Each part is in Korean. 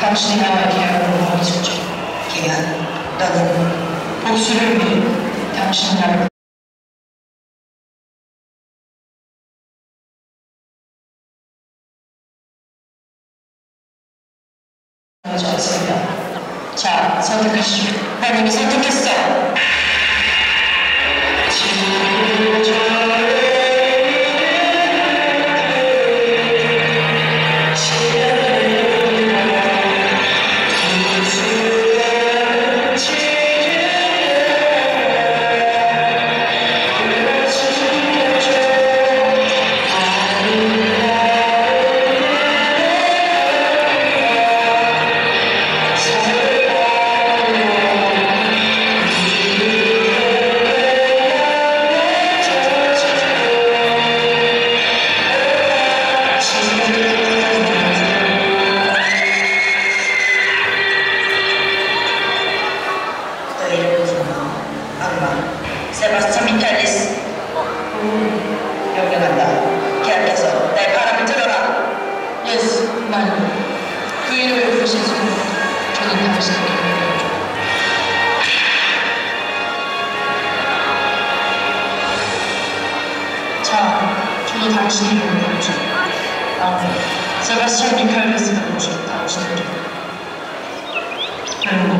당신이 나와 계약을 하고 있었죠. 기간, 너는 복수를 위해 당신 나를 하지 않습니다. 자, 선택하시오. 난 이미 선택했어. 너의 만. 그 이름을 부르신 순간 저는 당신에게 자, 저는 당신에게 물어죠 아, 세바스찬 미칼레스가 모신 당신을 여러분,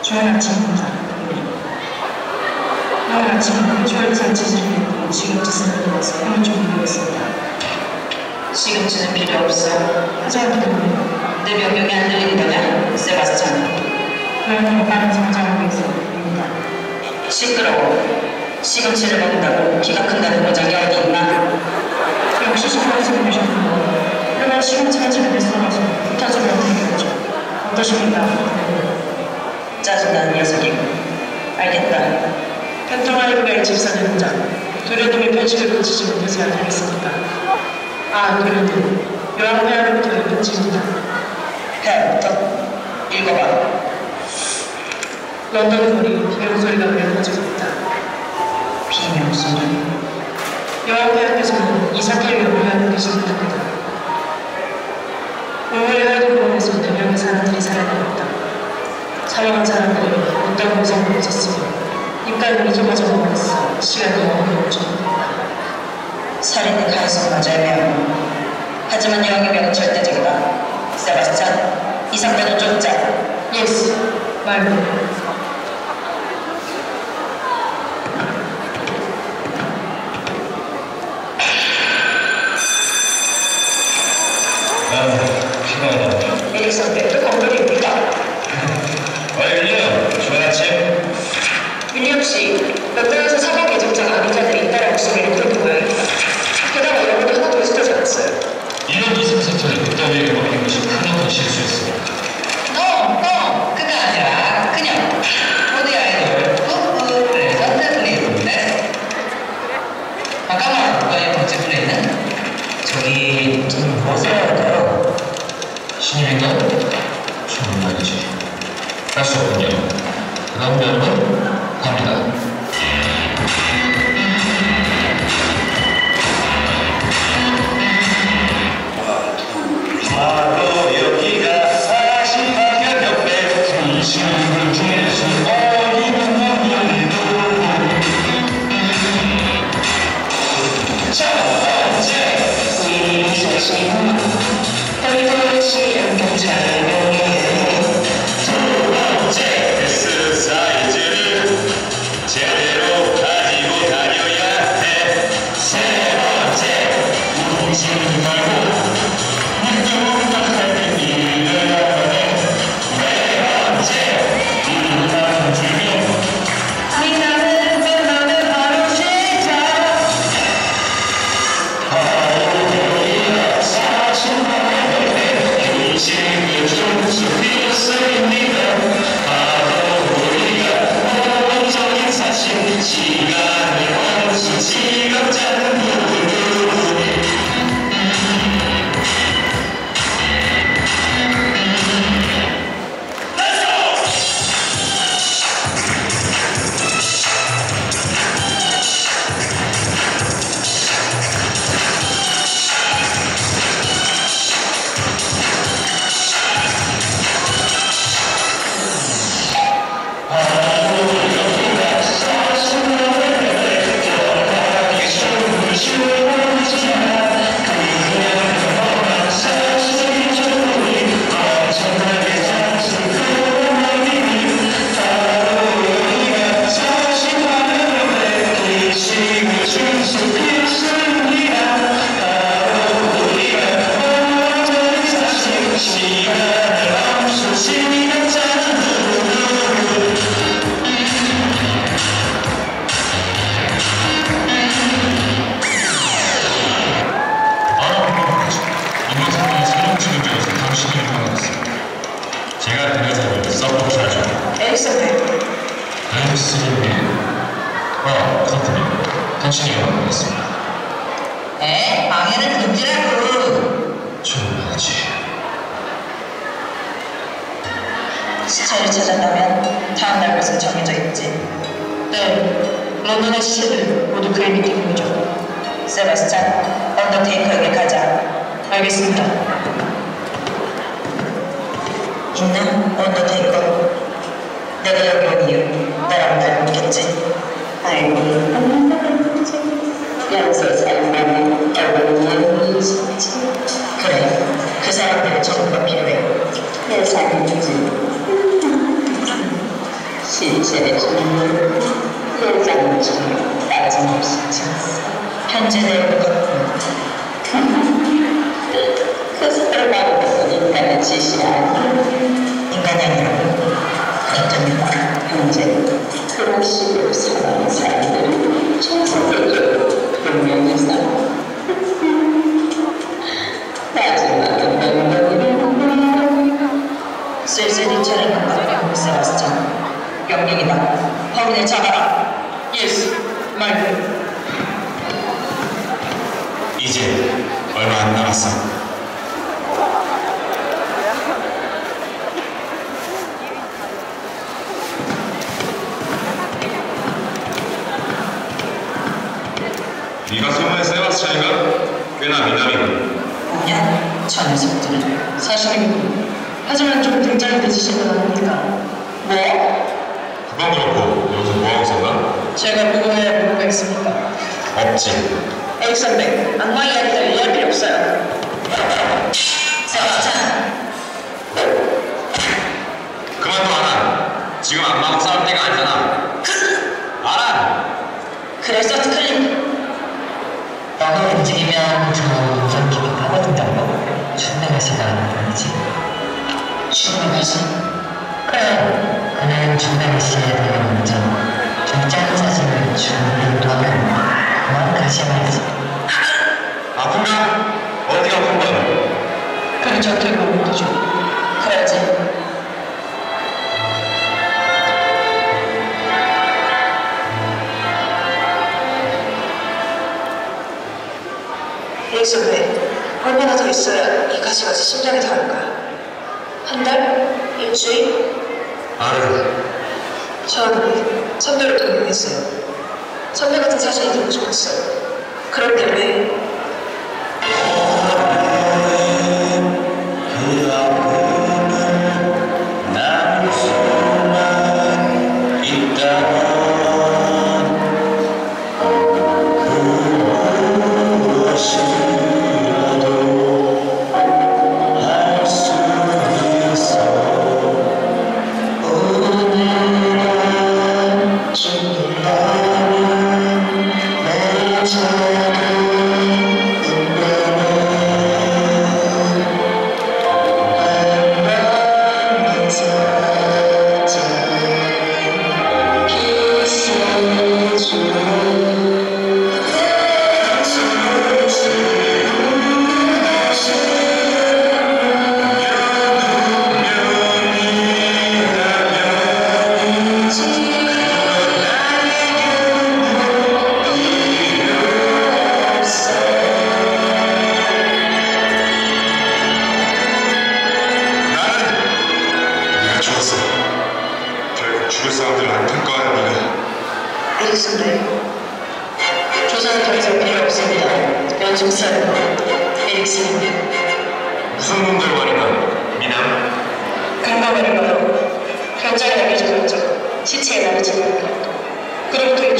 좋은 아침입니다. 오늘 아침 초월산 지지를 지금 위해서 힘을 좀 모였습니다. 시금치는 필요 없어. 하지만 내 명령이 안 거냐, 세바스찬? 여러분의 빠른 성장을 위해서입니다. 시끄러워. 시금치를 먹는다고 키가 큰다는 보장이 어디 있나? 역시 시간에서 보셨군요. 그러면 시간차가 잘 썰어서 부타적으로 생겼죠. 어떠십니까? 짜증나는 녀석이고. 알겠다. 편통하이브의 집사는 혼자 도련님의 편식을 고치지 못해서 알겠습니까? 아, 도련님. 요한페아로부터의 편지입니다. 해부터 읽어봐. 런던 거리 비명소리가 있다. 비명소리. 요한페아께서는 이 사태를 연구하고 계신 분입니다. 오후의 활동공원에서 4명의 사람들이 살아남았다. 사망한 사람들이 어떤 고성을 있었으며 입가에 미소마저 먹었어 시간이 영원히 멈춰버렸다. 살인은 가능성 맞아야 하지만 여왕의 명은 절대적이다. 세바스찬, 이 사건은 쫓자. 예스, 말로. 아, 피곤하다. 에릭son 또 감독입니까? 얼려, 좋은 아침. 윌리엄 씨, 런던에서 사망 예정자가 아닌 자들이 잇따라 목소리를 부르는 모양입니다. 게다가 여러분도 하나도 의식하지 않았어요. 이런 이승사태를 그따위에게 맡긴 것이 크나큰 실수였어. 너, 너, 그가 아니라 그냥 초대 아이돌 굿굿 레전드 플레이인데 잠깐만, 너의 번째 플레이는? 해야 할까요? 신입인가? 좋은 말이지. 할수 없군요. 그 다음 여러분, 갑니다. 바로 여기가 사실만큼 옆에 중심을 중에서 아, 그렇군요. 당신이 연락했습니다. 에? 방해는 금지라고. 좋아하지. 시체를 찾았다면 다음 날 것은 정해져 있지. 네. 런던의 시체들 모두 그의 미팅이죠. 세바스찬, 언더테이커에게 가자. 알겠습니다. 있나? 언더테이커. 내가 여기 온 이유, 나랑 닮았겠지? 알 범인을 잡아라. 예스. 말고. 이제 얼마 안 남았어. 네가 소문의 세바스찬인가? 꽤나 미남이군. 5년 저 녀석들은 사실이군요. 하지만 좀 등장이 늦으신 건 아닙니까? 뭐? 그건 그렇고 여기서 뭐하고 있었나? 제가 뭐가 있습니까? 없지. 에릭슨네. 악마 이야기들 이해할 필요 없어요. 세바스찬 그만둬 아란. 지금 안마하고 싸울 때가 아니잖아. 아란! 그래서 클린 너가 움직이면 가시 말이지. 아픈가? 어디가 아픈 거야? 그는 저한테 가면 되죠. 그래야지 에릭슨네. 얼마나 더 있어야 이 가시가지 심장에 닿을까요? 한 달? 일주일? 아란. 전 선배로 동경했어요. 선배 같은 사진이 되고 싶었어요. 왜 나는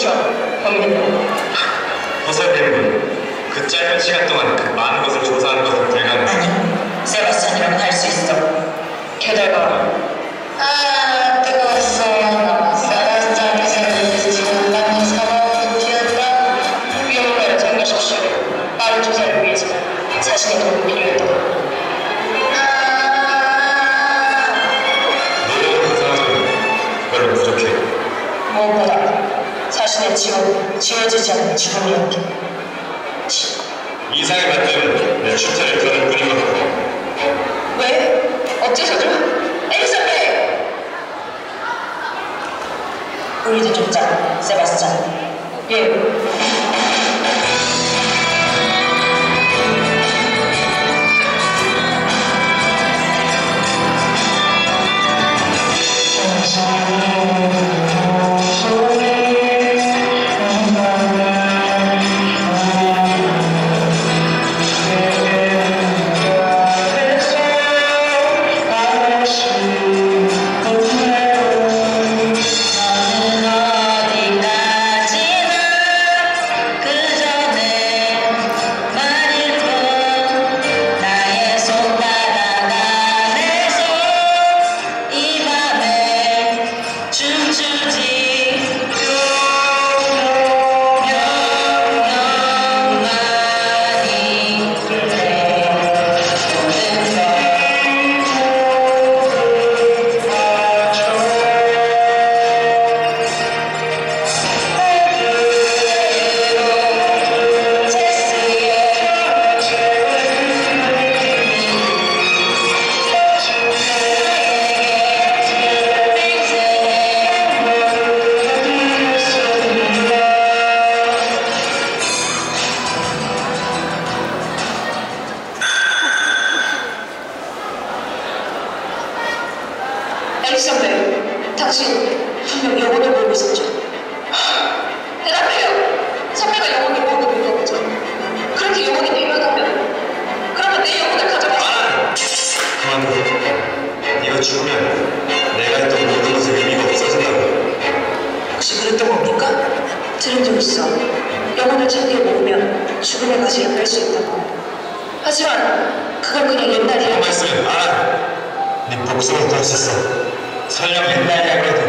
유추한 범인은 허설대는 그 짧은 시간 동안 그 많은 것을 조사하는 것은 불가능. 아니 세바스찬이라면 할 수 있어 게다가 아 지원, 지워지지 않는 죽음이 없기. 이상의 발전은 내 출처를 드러낼 뿐인 것 같고 왜? 어째서죠? 에릭슨네! 프로이드 쪽장 세바스찬 예 있어. 영혼을 천리에 모으면 죽음의 가시를 뺄 수 있다고. 하지만 그건 그냥 그 옛날 이야. 말씀은 알아. 네 구할 수 있어. 설령 옛날이라 그래도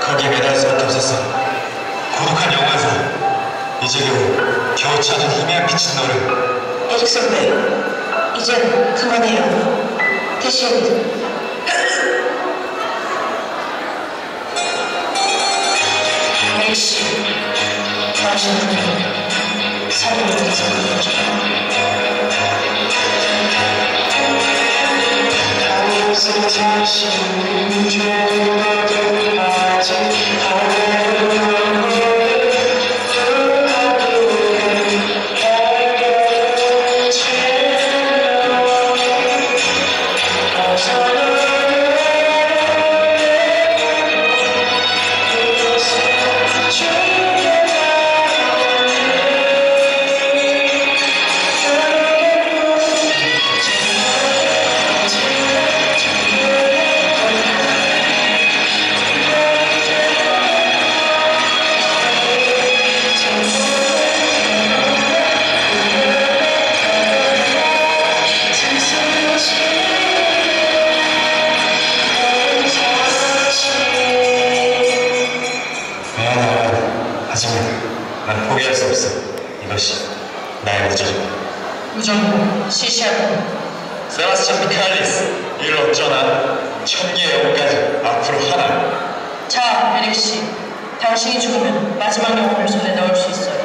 거기에 매달 수밖에 없었어. 고독한 영화에서 이제 겨우 겨우 찾은 희미한 빛인 너를 에릭 선배, 이젠 그만해요. 대신 에 릭씨 당신은 살인을 위해서 그러죠 미안해. 난 포기할 수 없어. 이것이 나의 무죄죠. 무정부 시시하고. 세바스찬 미카엘리스 이를 어쩌나 천개의 영혼까지 앞으로 하나. 자 에릭 씨. 당신이 죽으면 마지막 영혼을 손에 넣을 수 있어요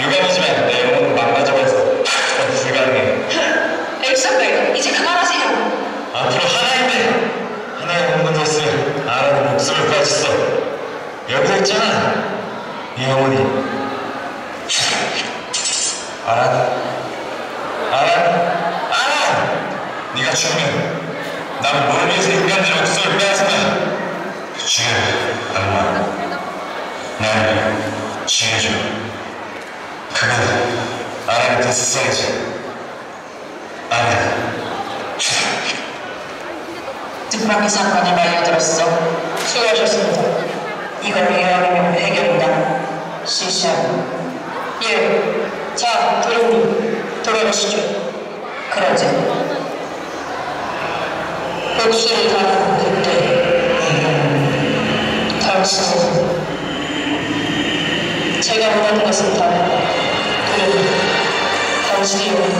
유감이지만 내 영혼은 망가져버려서 그건 불가능해 에릭 선배, 이제 그만하세요. 앞으로 하나인데 하나의 영혼만 더 있으면 아라는 목숨을 구할 수 있어 여기서 있잖아 이 영혼이 아라 아라 아라 네가 죽으면 난뭘 위해서 인간들의 빼앗은 거야 죽여 악마 날 죽여줘. 그건 아라를 됐었어야지. 아라 뜻밖의 사건이 말려들었어. 수고하셨습니다 이건 해결이면 해결이다. 시시하고. 예 자 도련님 돌아가시죠. 그러지 복수를 당한 그때 당신은 제가 원하는 것은 다 그래도 당신의 영혼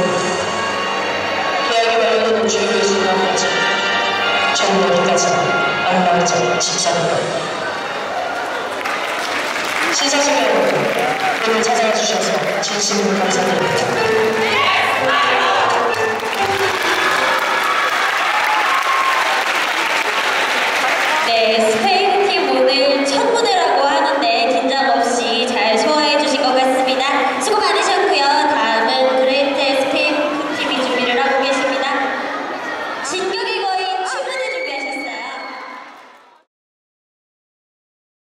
계약이 말려드는 주의의 순간까지 정말 어디까지. 엉망진 집사는 것 시사소개로 오늘 찾아와 주셔서 진심으로 감사드립니다. 네, 스페인